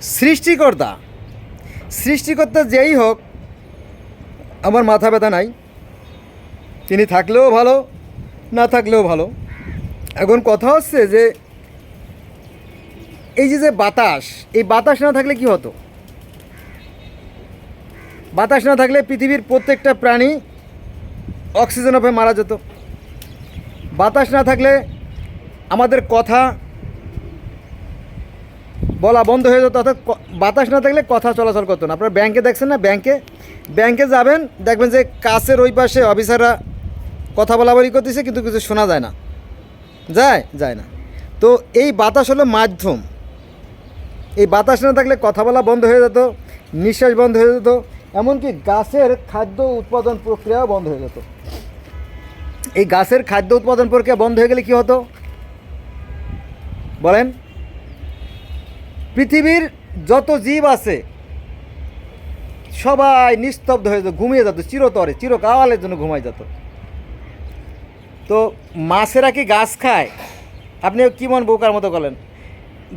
সৃষ্টিকর্তা। সৃষ্টিকর্তা যেই হোক, আমার মাথা ব্যথা নাই। তিনি থাকলেও ভালো, না থাকলেও ভালো। এখন কথা হচ্ছে যে, এই যে যে বাতাস, এই বাতাস না থাকলে কি হতো? বাতাস না থাকলে পৃথিবীর প্রত্যেকটা প্রাণী অক্সিজেন অফে মারা যেত। বাতাস না থাকলে আমাদের কথা বলা বন্ধ হয়ে যেত, অর্থাৎ বাতাস না থাকলে কথা চলাচল করতো না। আপনারা ব্যাংকে দেখছেন না? ব্যাংকে ব্যাংকে যাবেন, দেখবেন যে কাছের ওই পাশে অফিসাররা কথা বলা বলি করতেছে, কিন্তু কিছু শোনা যায় না। যায় যায় না। তো এই বাতাস হলো মাধ্যম। এই বাতাস না থাকলে কথা বলা বন্ধ হয়ে যেত, নিঃশ্বাস বন্ধ হয়ে যেত, এমনকি গাছের খাদ্য উৎপাদন প্রক্রিয়াও বন্ধ হয়ে যেত। এই গাছের খাদ্য উৎপাদন প্রক্রিয়া বন্ধ হয়ে গেলে কি হতো? বলেন। পৃথিবীর যত জীব আছে, সবাই নিস্তব্ধ হয়ে যেত, ঘুমিয়ে যেত, চিরতরে, চিরকালের জন্য ঘুমাই যেত। তো মাছেরা কি গাছ খায়? আপনি কি মন বোকার মতো বলেন?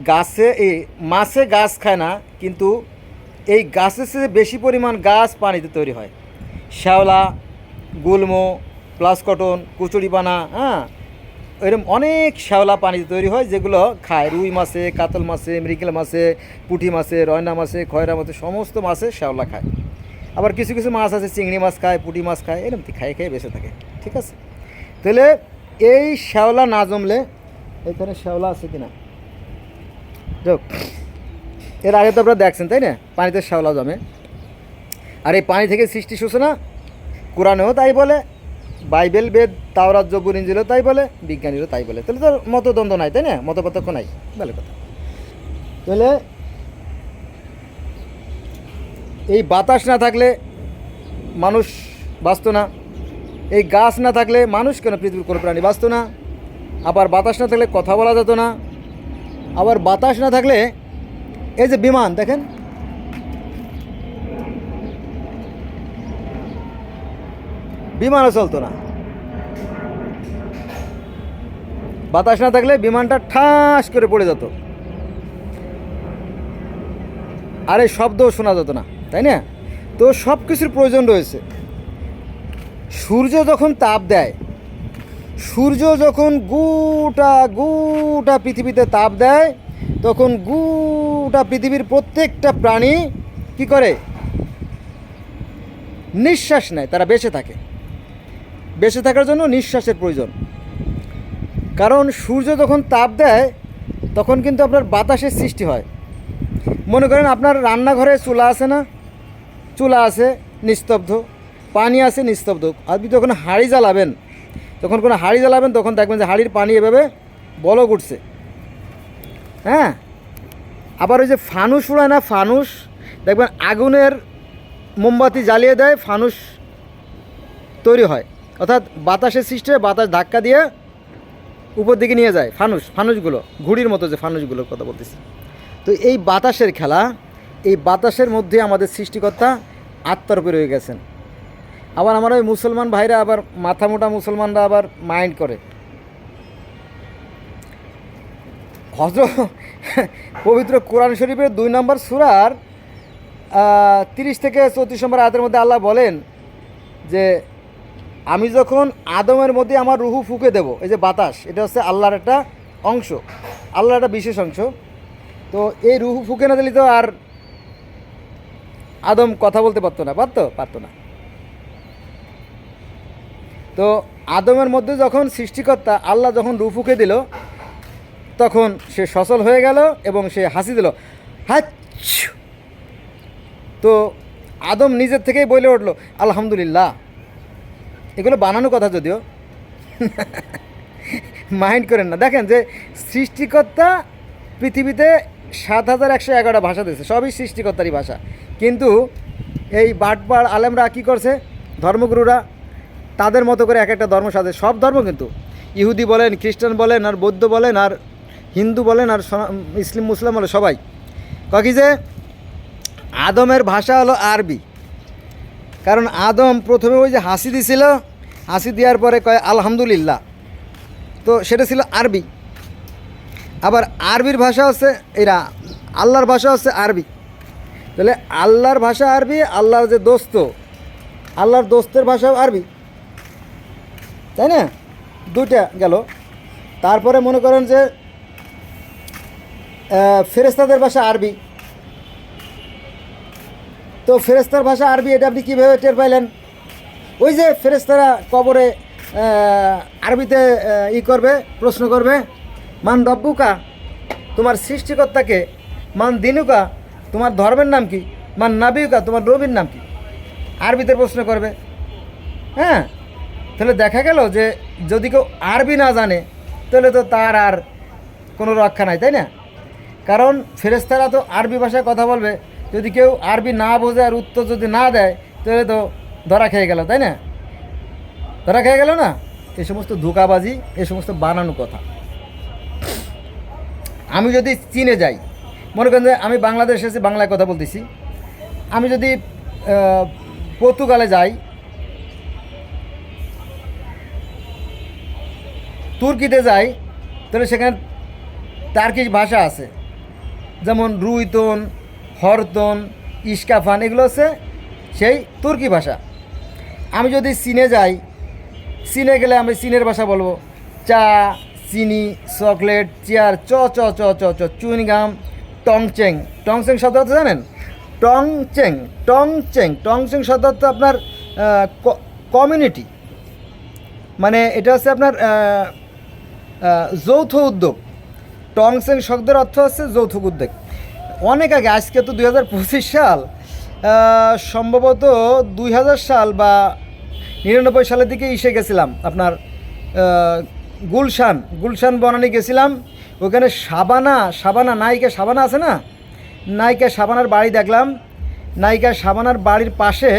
গাছে এই মাছে গাছ খায় না, কিন্তু এই গাছের চেয়ে বেশি পরিমাণ গাছ পানিতে তৈরি হয়। শ্যাওলা, গুলমো, প্লাস কটন, কুচুরিপানা হ্যাঁ এরকম অনেক শ্যাওলা পানিতে তৈরি হয়, যেগুলো খায়। রুই মাছে, কাতল মাছে, মৃগেল মাছে, পুঁটি মাছে, রয়না মাছে, খয়রা মাছে, সমস্ত মাছে শ্যাওলা খায়। আবার কিছু কিছু মাছ আছে, চিংড়ি মাছ খায়, পুঁটি মাছ খায়, এরকম খায়, খেয়ে বেঁচে থাকে, ঠিক আছে? তাহলে এই শ্যাওলা না জমলে এখানে শ্যাওলা আছে কি না যোগ এর আগে তো আপনারা দেখছেন, তাই না? পানিতে শ্যাওলা জমে। আর এই পানি থেকে সৃষ্টি সূচনা কোরআনেও তাই বলে বাইবেল বেদ, তাওরাত জবুর ইঞ্জিলও তাই বলে বিজ্ঞানীরও তাই বলে। তাহলে তো মতদ্বন্দ্ব নাই, তাই না? মতপার্থক্য নাই। ভালো কথা। তাহলে এই বাতাস না থাকলে মানুষ বাঁচত না, এই গাছ না থাকলে মানুষ কেন পৃথিবীর কোনো প্রাণী বাঁচত না? আবার বাতাস না থাকলে কথা বলা যেত না, আবার বাতাস না থাকলে এই যে বিমান, দেখেন? বিমানও চলতো না। বাতাস না থাকলে বিমানটা ঠাস করে পড়ে যেত। আর এই শব্দও শোনা যেত না, তাই না? তো সব কিছুর প্রয়োজন রয়েছে। সূর্য যখন তাপ দেয়, সূর্য যখন গোটা গোটা পৃথিবীতে তাপ দেয়, তখন গোটা পৃথিবীর প্রত্যেকটা প্রাণী কি করে? নিঃশ্বাস নেয়, তারা বেঁচে থাকে। বেঁচে থাকার জন্য নিঃশ্বাসের প্রয়োজন। কারণ সূর্য যখন তাপ দেয়, তখন কিন্তু আপনার বাতাসের সৃষ্টি হয়। মনে করেন আপনার রান্নাঘরে চুলা আছে না? চুলা আছে, নিস্তব্ধ। পানি আছে, নিস্তব্ধ। আপনি যখন হাঁড়ি জ্বালাবেন, যখন কোনো হাঁড়ি জ্বালাবেন, তখন দেখবেন যে হাঁড়ির পানি এভাবে বলক উঠছে। হ্যাঁ? আবার ওই যে ফানুস উড়ায় না? ফানুস, দেখবেন আগুনের মোমবাতি জ্বালিয়ে দেয়, ফানুস তৈরি হয়। অর্থাৎ বাতাসের সৃষ্টি বাতাস ধাক্কা দিয়ে উপর দিকে নিয়ে যায়, ফানুস, ফানুসগুলো, ঘুড়ির মতো যে ফানুসগুলোর কথা বলতেছি। তো এই বাতাসের খেলা, এই বাতাসের মধ্যে আমাদের সৃষ্টিকর্তা আত্মারূপে রয়ে গেছেন। আবার আমার ওই মুসলমান ভাইরা আবার মাথা মোটা মুসলমানরা আবার মাইন্ড করে। হজর পবিত্র কোরআন শরীফের দুই নম্বর সুরার তিরিশ থেকে চৌত্রিশ নম্বর আয়াতের মধ্যে আল্লাহ বলেন যে আমি যখন আদমের মধ্যে আমার রুহু ফুকে দেব, এই যে বাতাস, এটা হচ্ছে আল্লাহর একটা অংশ, আল্লাহর একটা বিশেষ অংশ। তো এই রুহু ফুকে না দিলে তো আর আদম কথা বলতে পারতো না, পারতো? পারতো না। তো আদমের মধ্যে যখন সৃষ্টিকর্তা আল্লাহ যখন রু ফুকে দিল, তখন সে সচল হয়ে গেল এবং সে হাসি দিল। হাচ্ছ! তো আদম নিজের থেকেই বলে উঠল, আলহামদুলিল্লাহ। এগুলো বানানো কথা যদিও। মাইন্ড করেন না। দেখেন যে সৃষ্টিকর্তা পৃথিবীতে সাত হাজার একশো এগারোটা ভাষা দিয়েছে। সবই সৃষ্টিকর্তারই ভাষা। কিন্তু এই বাটপাড় আলেমরা কী করছে? ধর্মগুরুরা তাদের মতো করে এক একটা ধর্ম সাজে সব ধর্ম কিন্তু। ইহুদি বলেন, খ্রিস্টান বলেন, আর বৌদ্ধ বলেন, আর হিন্দু বলেন, আর মুসলিম মুসলিম বলে সবাই। কী যে, আদমের ভাষা হলো আরবি। কারণ আদম প্রথমে ওই যে হাসি দিছিল হাসি দেওয়ার পরে কয় আলহামদুলিল্লাহ। তো সেটা ছিল আরবি। আবার আরবির ভাষা হচ্ছে এরা আল্লাহর ভাষা হচ্ছে আরবি। তাহলে আল্লাহর ভাষা আরবি আল্লাহর যে দোস্ত আল্লাহর দোস্তের ভাষাও আরবি। তাই না? দুইটা গেল। তারপরে মনে করেন যে আহ, ফেরেশতাদের ভাষা আরবি। তো ফেরেস্তার ভাষা আরবি, এটা আপনি কীভাবে টের পাইলেন? ওই যে ফেরেস্তারা কবরে আরবিতে ই করবে, প্রশ্ন করবে, মান রব্বুকা? তোমার সৃষ্টিকর্তাকে, মান দিনুকা? তোমার ধর্মের নাম কি? মান নাবিউকা? তোমার নবীর নাম কি? আরবিতে প্রশ্ন করবে। হ্যাঁ? তাহলে দেখা গেল যে যদি কেউ আরবি না জানে, তাহলে তো তার আর কোনো রক্ষা নাই, তাই না? কারণ ফেরেস্তারা তো আরবি ভাষায় কথা বলবে যদি কেউ আরবি না বোঝে আর উত্তর যদি না দেয়, তাহলে তো ধরা খেয়ে গেল, তাই না? ধরা খেয়ে গেল না? এ সমস্ত ধোকাবাজি এ সমস্ত বানানো কথা। আমি যদি চীনে যাই, মনে করেন যে আমি বাংলাদেশে এসে বাংলায় কথা বলতেছি। আমি যদি পর্তুগালে যাই, তুর্কিতে যাই, তাহলে সেখানে টার্কিশ ভাষা আছে। যেমন রুইতন হরতন ইস্কাফান এগুলো হচ্ছে সেই তুর্কি ভাষা। আমি যদি চীনে যাই, চীনে গেলে আমি চীনের ভাষা বলব। চা, চিনি, চকলেট, চেয়ার, চ চ চ চ চ, চুইনগাম, টংচেং। টংচেং শব্দ অর্থ জানেন? টংচেং টংচেং। টংচেং শব্দ অর্থ আপনার কমিউনিটি মানে এটা হচ্ছে আপনার যৌথ উদ্যোগ। টংসেং শব্দের অর্থ হচ্ছে যৌথ উদ্যোগ। অনেক আগে, আজকে তো দুই হাজার পঁচিশ সাল। সম্ভবত দুই হাজার সাল বা নিরানব্বই সালের দিকে এসে গেছিলাম আপনার গুলশান। গুলশান বনানি গেছিলাম। ওখানে সাবানা সাবানা, নায়িকা সাবানা আছে না? নায়িকা সাবানার বাড়ি দেখলাম। নায়িকা সাবানার বাড়ির পাশে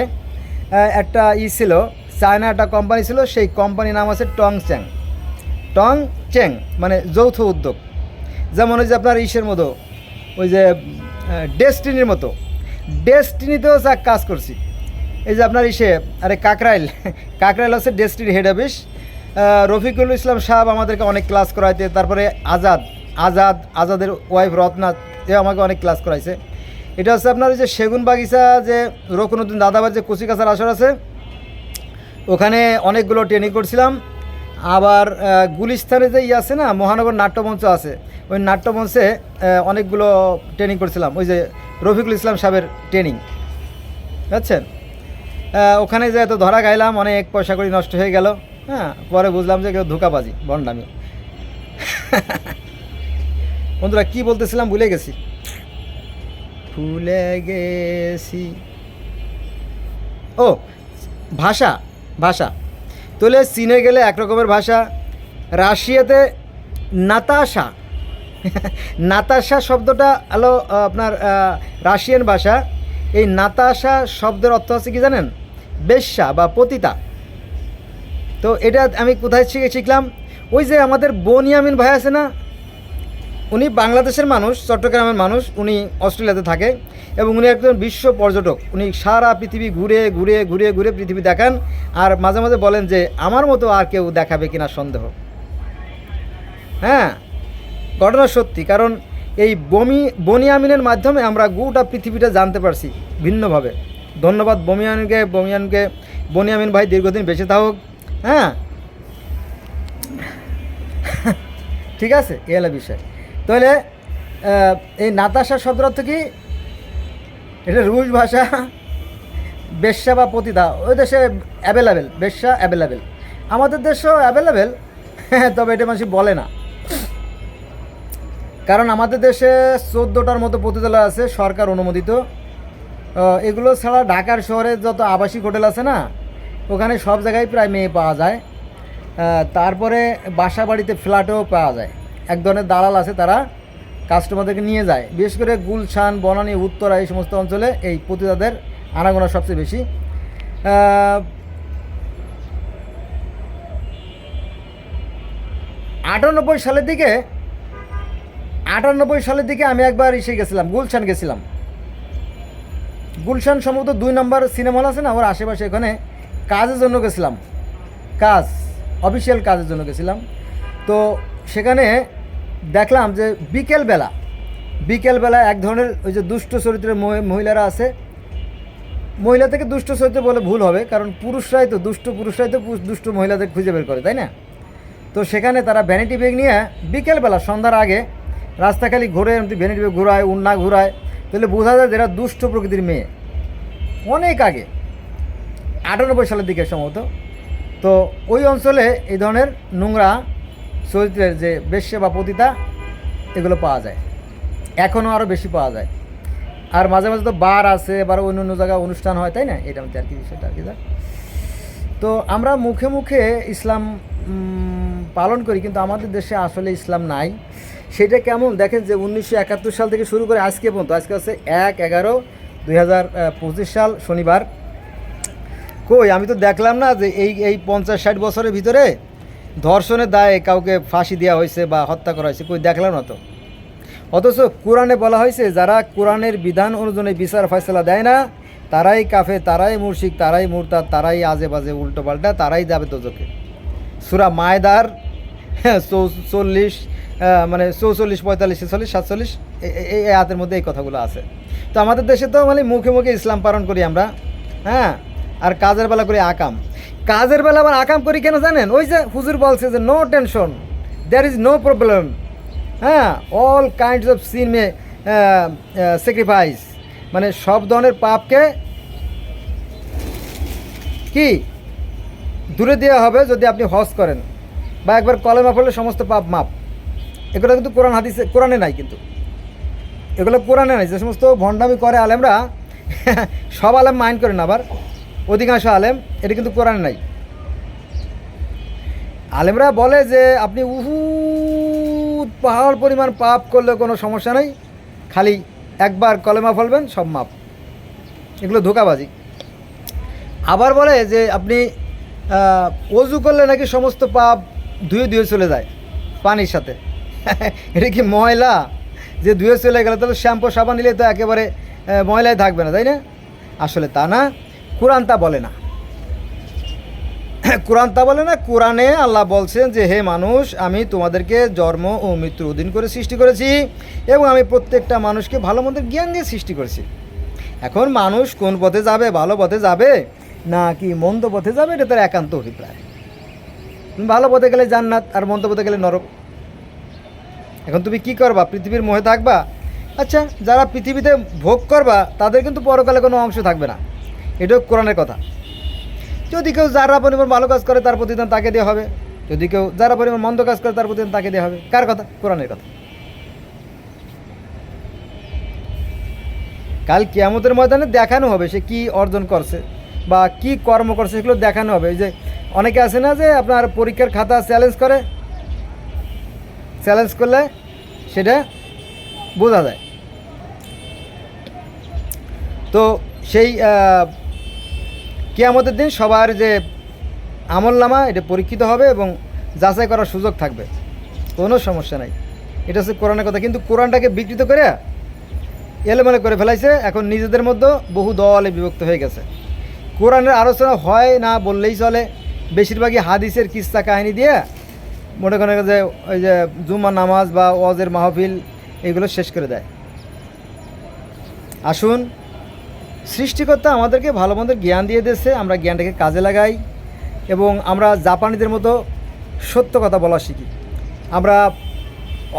একটা ই ছিল, চায়না একটা কোম্পানি ছিল, সেই কোম্পানির নাম আছে টংচ্যাং টং চেং মানে যৌথ উদ্যোগ। যেমন ওই যে আপনার ইসের মতো ওই যে ডেস্টিনির মতো। ডেস্টিনিতেও কাজ করছি। এই যে আপনার ইসে, আরে কাকরাইল কাকরাইল হচ্ছে destiny head office Rafiqul Islam সাহেব আমাদেরকে অনেক ক্লাস করাইতে, তারপরে আজাদ আজাদ, আজাদের ওয়াইফ রত্না এ আমাকে অনেক ক্লাস করাইছে। এটা হচ্ছে আপনার ওই যে সেগুন বাগিচা, যে রকুনুদ্দিন দাদাবার যে কচিকাছার আসর আছে, ওখানে অনেকগুলো ট্রেনিং করছিলাম। আবার গুলিস্তানে যে ই আছে না, মহানগর নাট্যমঞ্চ আছে, ওই নাট্যমঞ্চে অনেকগুলো ট্রেনিং করেছিলাম। ওই যে রফিকুল ইসলাম সাহেবের ট্রেনিং বুঝছেন? ওখানে যে এত ধরা গাইলাম অনেক পয়সা করি নষ্ট হয়ে গেল। হ্যাঁ পরে বুঝলাম যে কেউ ধোকাবাজি, বন্ডামি। বন্ধুরা, কি বলতেছিলাম ভুলে গেছি। ভুলে গেছি। ও, ভাষা ভাষা। তাহলে চীনে গেলে একরকমের ভাষা, রাশিয়াতে নাতাশা। নাতাশা শব্দটা হলো আপনার রাশিয়ান ভাষা। এই নাতাশা শব্দের অর্থ আছে কি জানেন? বেশ্যা বা পতিতা। তো এটা আমি কোথায় শিখে শিখলাম? ওই যে আমাদের বনিয়ামিন ভাই আছে না উনি বাংলাদেশের মানুষ, চট্টগ্রামের মানুষ, উনি অস্ট্রেলিয়াতে থাকে এবং উনি একজন বিশ্ব পর্যটক। উনি সারা পৃথিবী ঘুরে ঘুরে ঘুরে ঘুরে পৃথিবী দেখান আর মাঝে মাঝে বলেন যে, আমার মতো আর কেউ দেখাবে কিনা সন্দেহ? হ্যাঁ ঘটনা সত্যি, কারণ এই বমি বনিয়ামিনের মাধ্যমে আমরা গোটা পৃথিবীটা জানতে পারছি ভিন্নভাবে। ধন্যবাদ বমিয়ানকে বমিয়ানকে বনিয়ামিন ভাই দীর্ঘদিন বেঁচে থাকুক। হ্যাঁ। ঠিক আছে এলা বিষয়। তাহলে এই নাতাশা শব্দের অর্থ কি? এটা রুশ ভাষা, বেশ্যা বা পতিতা। ওই দেশে অ্যাভেলেবেল বেশ্যা অ্যাভেলেবেল আমাদের দেশেও অ্যাভেলেবেল তবে এটা মানুষ বলে না। কারণ আমাদের দেশে চোদ্দোটার মতো পতিতালয় আছে, সরকার অনুমোদিত। এগুলো ছাড়া ঢাকার শহরে যত আবাসিক হোটেল আছে না, ওখানে সব জায়গায় প্রায় মেয়ে পাওয়া যায়। তারপরে বাসা বাড়িতে ফ্ল্যাটেও পাওয়া যায়। এক ধরনের দালাল আছে, তারা কাস্টমারদেরকে নিয়ে যায়। বিশেষ করে গুলশান, বনানী, উত্তরা এই সমস্ত অঞ্চলে এই পতিতাদের আনাগোনা সবচেয়ে বেশি। আটানব্বই সালের দিকে, আটানব্বই সালের দিকে আমি একবার এসে গেছিলাম, গুলশান গেছিলাম। গুলশান সম্ভবত দুই নম্বর সিনেমা হল আছে না ওর আশেপাশে এখানে কাজের জন্য গেছিলাম। কাজ, অফিসিয়াল কাজের জন্য গেছিলাম। তো সেখানে দেখলাম যে বিকেলবেলা বিকেলবেলা এক ধরনের ওই যে দুষ্ট চরিত্রের মহি- মহিলারা আছে। মহিলা থেকে দুষ্ট চরিত্র বলে ভুল হবে, কারণ পুরুষরাই তো, দুষ্ট পুরুষরাই তো দুষ্ট মহিলাদের খুঁজে বের করে, তাই না? তো সেখানে তারা ভ্যানিটি ব্যাগ নিয়ে বিকেলবেলা, সন্ধ্যার আগে রাস্তা খালি ঘুরে এমনি ভ্যানিটি ব্যাগ ঘুরায় উন্না ঘুরায়, তাহলে বোঝা যায় যে এরা দুষ্ট প্রকৃতির মেয়ে। অনেক আগে আটানব্বই সালের দিকে সম্ভবত। তো ওই অঞ্চলে এই ধরনের নোংরা চরিত্রের যে বেশ্যা বা পতিতা, এগুলো পাওয়া যায়। এখনও আরও বেশি পাওয়া যায়। আর মাঝে মাঝে তো বার আছে বা অন্য অন্য জায়গায় অনুষ্ঠান হয়, তাই না? এটা আর কি বিষয়টা, আর কি। তো আমরা মুখে মুখে ইসলাম পালন করি, কিন্তু আমাদের দেশে আসলে ইসলাম নাই। সেটা কেমন? দেখেন যে উনিশশো একাত্তর সাল থেকে শুরু করে আজকে পর্যন্ত, আজকে হচ্ছে এক এগারো দুই সাল শনিবার। কই, আমি তো দেখলাম না যে এই এই পঞ্চাশ ষাট বছরের ভিতরে ধর্ষণের দায়ে কাউকে ফাঁসি দেওয়া হয়েছে বা হত্যা করা হয়েছে কই দেখলাম না তো। অথচ কোরআনে বলা হয়েছে, যারা কোরআনের বিধান অনুযায়ী বিচার ফয়সলা দেয় না, তারাই কাফে তারাই মুর্শিক তারাই মুরতাদ, তারাই আজে বাজে উল্টো পাল্টা তারাই যাবে তোজকে সুরা মায়দার চল্লিশ মানে চৌচল্লিশ, পঁয়তাল্লিশ, ছেচল্লিশ, সাতচল্লিশ এই হাতের মধ্যে এই কথাগুলো আছে। তো আমাদের দেশে তো মানে মুখে মুখে ইসলাম পালন করি আমরা হ্যাঁ? আর কাজের বেলা করি আকাম। কাজের বেলা আবার আকাম করি কেন জানেন? ওই যে হুজুর বলছে যে no tension there is no problem হ্যাঁ all kinds of sin may sacrifice মানে সব ধরনের পাপকে কি? দূরে দেওয়া হবে যদি আপনি হজ করেন বা একবার কলেমা পড়লে সমস্ত পাপ মাপ এগুলো কিন্তু কোরআন হাদিসে, কোরআনে নাই কিন্তু। এগুলো কোরআনে নাই, যে সমস্ত ভণ্ডামি করে আলেমরা, সব আলেম মাইন্ড করেন আবার। অধিকাংশ আলেম, এটা কিন্তু কোরআন নাই। আলেমরা বলে যে, আপনি উহু পাহাড় পরিমাণ পাপ করলে কোনো সমস্যা নেই, খালি একবার কলেমা ফলবেন, সব মাপ। এগুলো ধোকাবাজি। আবার বলে যে, আপনি অজু করলে নাকি সমস্ত পাপ ধুয়ে ধুয়ে চলে যায়, পানির সাথে। এটা কি ময়লা? যে ধুয়ে চলে গেলে তাহলে শ্যাম্পু, সাবান নিলে তো একেবারে ময়লায় থাকবে না, তাই না? আসলে তা না। কোরআন তা বলে না। কোরআন তা বলে না, কোরআনে আল্লাহ বলছেন যে, হে মানুষ, আমি তোমাদেরকে জন্ম ও মৃত্যুর অধীন করে সৃষ্টি করেছি এবং আমি প্রত্যেকটা মানুষকে ভালো মন্দের জ্ঞান দিয়ে সৃষ্টি করেছি। এখন মানুষ কোন পথে যাবে, ভালো পথে যাবে না কি মন্দ পথে যাবে, এটা তার একান্ত অভিপ্রায়। ভালো পথে গেলে জান্নাত, আর মন্দ পথে গেলে নরক। এখন তুমি কি করবা? পৃথিবীর মোহে থাকবা? আচ্ছা যারা পৃথিবীতে ভোগ করবা, তাদের কিন্তু পরকালে কোনো অংশ থাকবে না। এটাও কোরআনের কথা। যদি কেউ যারা পরিমাণ ভালো কাজ করে, তার প্রতিদান তাকে দেওয়া হবে। যদি কেউ যারা পরিমাণ মন্দ কাজ করে, তার প্রতিদান তাকে দেওয়া হবে। কার কথা? কোরআনের কথা। কাল কিয়ামতের ময়দানে দেখানো হবে সে কি অর্জন করছে বা কি কর্ম করছে, সেগুলো দেখানো হবে। যে অনেকে আছে না যে আপনার পরীক্ষার খাতা চ্যালেঞ্জ করে? চ্যালেঞ্জ করলে সেটা বোঝা যায়। তো সেই কেয়ামতের দিন সবার যে আমলনামা, এটা পরীক্ষিত হবে এবং যাচাই করার সুযোগ থাকবে। কোনো সমস্যা নাই। এটা হচ্ছে কোরআনের কথা। কিন্তু কোরআনটাকে বিকৃত করে এলোমেলো করে ফেলাইছে, এখন নিজেদের মধ্যে বহু দলে বিভক্ত হয়ে গেছে। কোরআনের আলোচনা হয় না বললেই চলে। বেশিরভাগই হাদিসের কিস্তা কাহিনী দিয়ে মনে করেন যে ওই যে জুম্মা নামাজ বা ওয়াজের মাহফিল এগুলো শেষ করে দেয়। আসুন সৃষ্টিকর্তা আমাদেরকে ভালো মন্দ জ্ঞান দিয়ে দিয়েছে, আমরা জ্ঞানটাকে কাজে লাগাই এবং আমরা জাপানিদের মতো সত্য কথা বলা শিখি। আমরা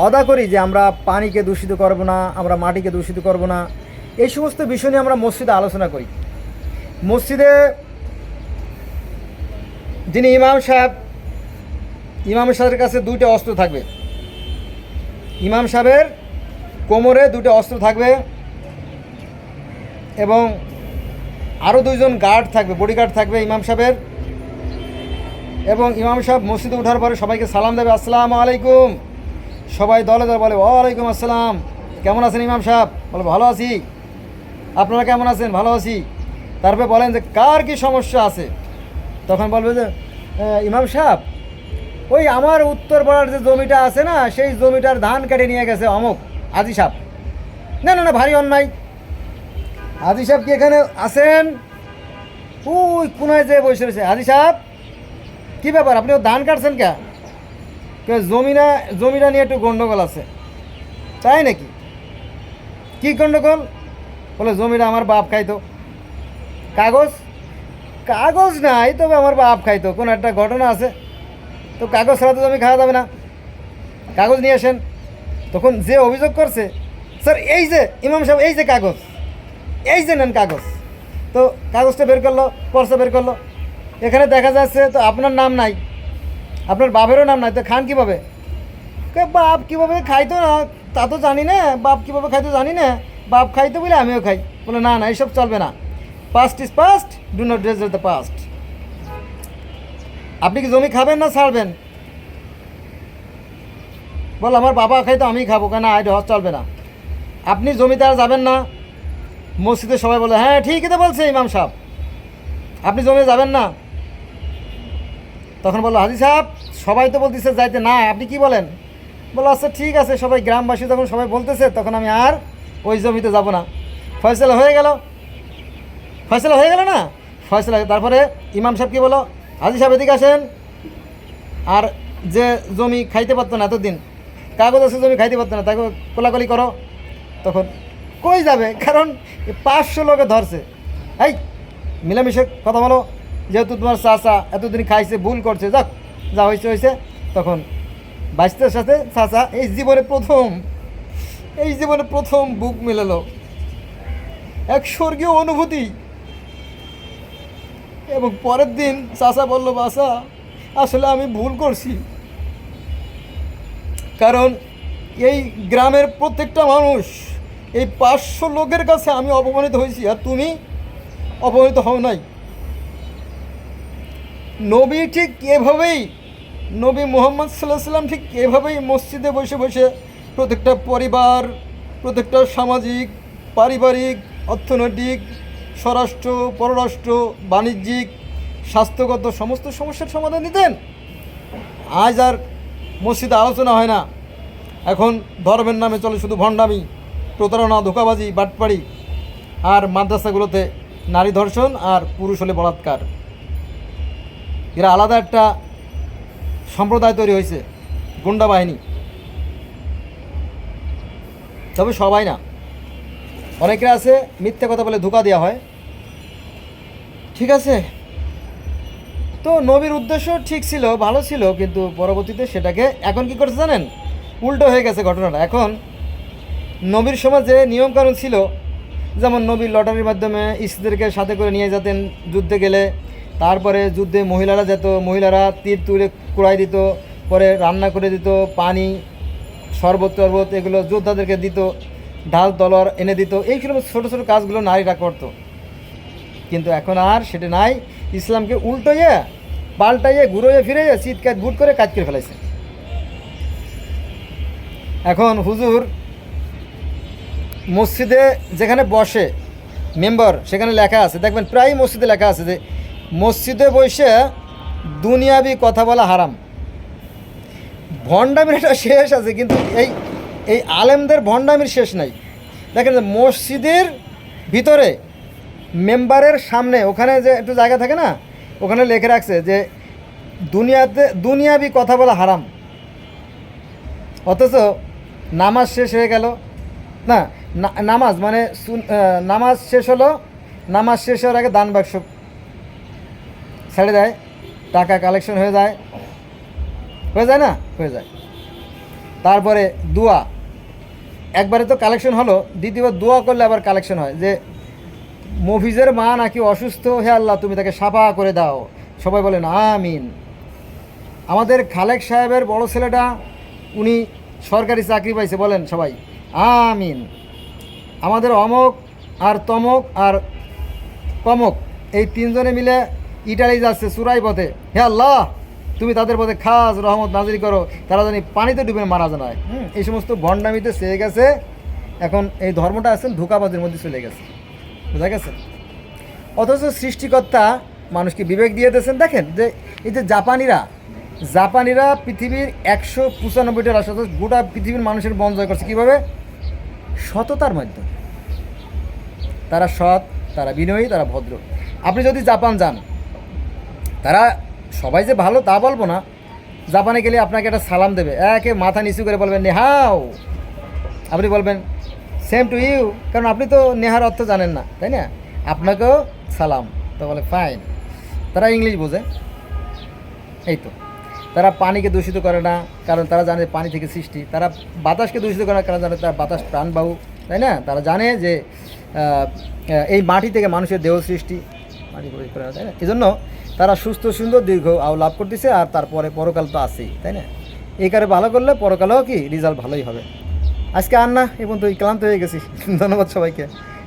অদা করি যে আমরা পানিকে দূষিত করব না, আমরা মাটিকে দূষিত করব না। এই সমস্ত বিষয় নিয়ে আমরা মসজিদে আলোচনা করি। মসজিদে যিনি ইমাম সাহেব, ইমাম সাহেবের কাছে দুইটা অস্ত্র থাকবে। ইমাম সাহেবের কোমরে দুটো অস্ত্র থাকবে। এবং আরও দুইজন গার্ড থাকবে বডিগার্ড থাকবে ইমাম সাহেবের। এবং ইমাম সাহেব মসজিদে ওঠার পরে সবাইকে সালাম দেবে, আসসালামু আলাইকুম। সবাই দলে দলে বলে, ওয়ালাইকুম আসসালাম। কেমন আছেন ইমাম সাহেব? বলে, ভালো আছি। আপনারা কেমন আছেন? ভালো আছি। তারপরে বলেন যে, কার কি সমস্যা আছে? তখন বলবে যে ইমাম সাহেব, ওই আমার উত্তর পাড়ার যে জমিটা আছে না, সেই জমিটার ধান কেটে নিয়ে গেছে অমুক আজি সাহেব। না না না, ভারী অন্যায়। আজি সাহেব কি এখানে আছেন? ওই কোনায় যে বসে রয়েছে। আজি সাহেব, কী ব্যাপার? আপনি ধান কাটছেন কে জমিনা, জমিটা নিয়ে একটু গন্ডগোল আছে। তাই নাকি? কী গণ্ডগোল বলে জমিটা আমার বাপ খাইতো। কাগজ? কাগজ নাই, তবে আমার বাপ খাইতো। কোনো একটা ঘটনা আছে। তো কাগজ ছাড়া তো জমি খাওয়া যাবে না। কাগজ নিয়ে আসেন। তখন যে অভিযোগ করছে, স্যার, এই যে, ইমাম সাহেব, এই যে কাগজ। এই যে নেন কাগজ। তো কাগজটা বের করল, পর্সা বের করল। এখানে দেখা যাচ্ছে, তো আপনার নাম নাই। আপনার বাপেরও নাম নাই, তো খান কীভাবে? বাপ কীভাবে খাইতো না, তা তো জানি না, বাপ কীভাবে খাইতো জানি না। বাপ খাইতো বলে আমিও খাই। বলে, না না, এইসব চলবে না। Past is past do not dress the past আপনি কি জমি খাবেন না ছাড়বেন? বল, আমার বাবা খাইতো আমি খাব। কেন আইড চলবে না। আপনি জমিতে আর যাবেন না। মসজিদে সবাই বলে হ্যাঁ ঠিকই তো বলছে ইমাম সাহেব। আপনি জমি যাবেন না। তখন বলল, হাজি সাহেব, সবাই তো বলতেছে যাইতে না, আপনি কি বলেন? বলো আচ্ছা ঠিক আছে, সবাই গ্রামবাসী যখন সবাই বলতেছে, তখন আমি আর ওই জমিতে যাব না। ফয়সলা হয়ে গেল। ফয়সলা হয়ে গেল না? ফয়সলা, তারপরে ইমাম সাহেব কি বলো হাজি সাহেব, এদিকে আসেন। আর যে জমি খাইতে পারতো না এতদিন, কাগজ আছে জমি খাইতে পারতো না, তাকে কোলাকলি করো। তখন কই যাবে? কারণ পাঁচশো লোকে ধরছে। এই, মিলামিশে কথা বলো। যেহেতু তোমার চাচা এতদিন খাইছে, ভুল করছে, যাক, যা হয়েছে হয়েছে তখন বাইশটার সাথে চাচা এই জীবনে প্রথম, এই জীবনে প্রথম বুক মেলালো। এক স্বর্গীয় অনুভূতি। এবং পরের দিন চাচা বলল বাসা আসলে আমি ভুল করছি। কারণ এই গ্রামের প্রত্যেকটা মানুষ এই পাঁচশো লোকের কাছে আমি অপমানিত হয়েছি, আর তুমি অপমানিত হও নাই। নবী ঠিক এভাবেই, নবী মোহাম্মদ সাল্লাহ সাল্লাম ঠিক এভাবেই মসজিদে বসে বসে প্রত্যেকটা পরিবার, প্রত্যেকটা সামাজিক, পারিবারিক, অর্থনৈতিক, স্বরাষ্ট্র, পররাষ্ট্র, বাণিজ্যিক, স্বাস্থ্যগত সমস্ত সমস্যার সমাধান দিতেন। আজ আর মসজিদে আলোচনা হয় না। এখন ধর্মের নামে চলে শুধু ভণ্ডামি। প্রতারণা, ধোকাবাজি, বাটপাড়ি আর মাদ্রাসাগুলোতে নারী ধর্ষণ আর পুরুষ হলে বলাৎকার। এরা আলাদা একটা সম্প্রদায় তৈরি হয়েছে, গুন্ডা বাহিনী। তবে সবাই না। অনেকে আছে মিথ্যে কথা বলে ধোকা দেওয়া হয়। ঠিক আছে? তো নবীর উদ্দেশ্য ঠিক ছিল, ভালো ছিল, কিন্তু পরবর্তীতে সেটাকে এখন কি করছে জানেন? উল্টো হয়ে গেছে ঘটনাটা। এখন নবীর সমাজে নিয়মকানুন ছিল, যেমন নবীর লটারির মাধ্যমে স্ত্রীদেরকে সাথে করে নিয়ে যেতেন যুদ্ধে গেলে। তারপরে যুদ্ধে মহিলারা যেত, মহিলারা তীর তুলে কুড়াই দিত, পরে রান্না করে দিত, পানি, শরবত, টরবত এগুলো যোদ্ধাদেরকে দিত, ঢাল, তলোয়ার এনে দিত। এই ছোটো ছোটো কাজগুলো নারীরা করতো। কিন্তু এখন আর সেটা নাই। ইসলামকে উল্টোইয়ে, পাল্টাইয়ে ঘুরোয়ে ফিরে চিৎকার বুট করে কাজ করে ফেলাইছে। এখন হুজুর মসজিদে যেখানে বসে মেম্বার, সেখানে লেখা আছে। দেখবেন প্রায় মসজিদে লেখা আছে যে, মসজিদে বসে দুনিয়াবি কথা বলা হারাম। ভণ্ডামির একটা শেষ আছে, কিন্তু এই এই আলেমদের ভণ্ডামির শেষ নাই। দেখেন মসজিদের ভিতরে মেম্বারের সামনে, ওখানে যে একটু জায়গা থাকে না, ওখানে লেখে রাখছে যে, দুনিয়াতে, দুনিয়াবি কথা বলা হারাম। অথচ নামাজ শেষ হয়ে গেল। না- নামাজ মানে নামাজ শেষ হলো, নামাজ শেষ হওয়ার আগে দান বাক্স ছেড়ে দেয়, টাকা কালেকশন হয়ে যায়। হয়ে যায় না? হয়ে যায়। তারপরে দোয়া। একবারে তো কালেকশন হলো, দ্বিতীয়বার দোয়া করলে আবার কালেকশন হয়, যে মফিজের মা নাকি অসুস্থ, হে আল্লাহ, তুমি তাকে সাফা করে দাও। সবাই বলেন আমিন। আমাদের খালেক সাহেবের বড় ছেলেটা, উনি সরকারি চাকরি পাইছে, বলেন সবাই, আমিন। আমাদের অমক আর তমক আর কমক এই তিনজনে মিলে ইটালি যাচ্ছে সুরাই পথে। হে আল্লাহ তুমি তাদের পথে খাস রহমত নাজির করো তারা জানি পানিতে ডুবে মারা যায়। হুম। এই সমস্ত ভণ্ডামিতে চেয়ে গেছে এখন এই ধর্মটা আছেন ধোকাবাজের মধ্যে চলে গেছে। বুঝা গেছে? অথচ সৃষ্টিকর্তা মানুষকে বিবেক দিয়ে দিয়েছেন দেখেন যে এই যে জাপানিরা জাপানিরা পৃথিবীর একশো পঁচানব্বইটা রাষ্ট্র গোটা পৃথিবীর মানুষের বন জয় করছে। কীভাবে? সততার মাধ্যমে। তারা সৎ, তারা বিনয়ী, তারা ভদ্র। আপনি যদি জাপান যান, তারা সবাই যে ভালো তা বলব না। জাপানে গেলে আপনাকে একটা সালাম দেবে। একে মাথা নিচু করে বলবেন, নেহাও। আপনি বলবেন, সেম টু ইউ। কারণ আপনি তো নেহার অর্থ জানেন না, তাই না? আপনাকেও সালাম। তো বলে, ফাইন। তারা ইংলিশ বোঝে। এই তো। তারা পানিকে দূষিত করে না, কারণ তারা জানে পানি থেকে সৃষ্টি। তারা বাতাসকে দূষিত করে না, কারণ জানে তার বাতাস প্রাণবাহু, তাই না? তারা জানে যে এই মাটি থেকে মানুষের দেহ সৃষ্টি। মাটি প্রবেশ করে, তাই না? এই জন্য তারা সুস্থ, সুন্দর, দীর্ঘ আও লাভ করতেছে আর তারপরে পরকাল তো আসেই তাই না? এই কারে ভালো করলে পরকালেও কি রেজাল্ট ভালোই হবে। আজকে আর না এবং তো ক্লান্ত হয়ে গেছি। ধন্যবাদ সবাইকে।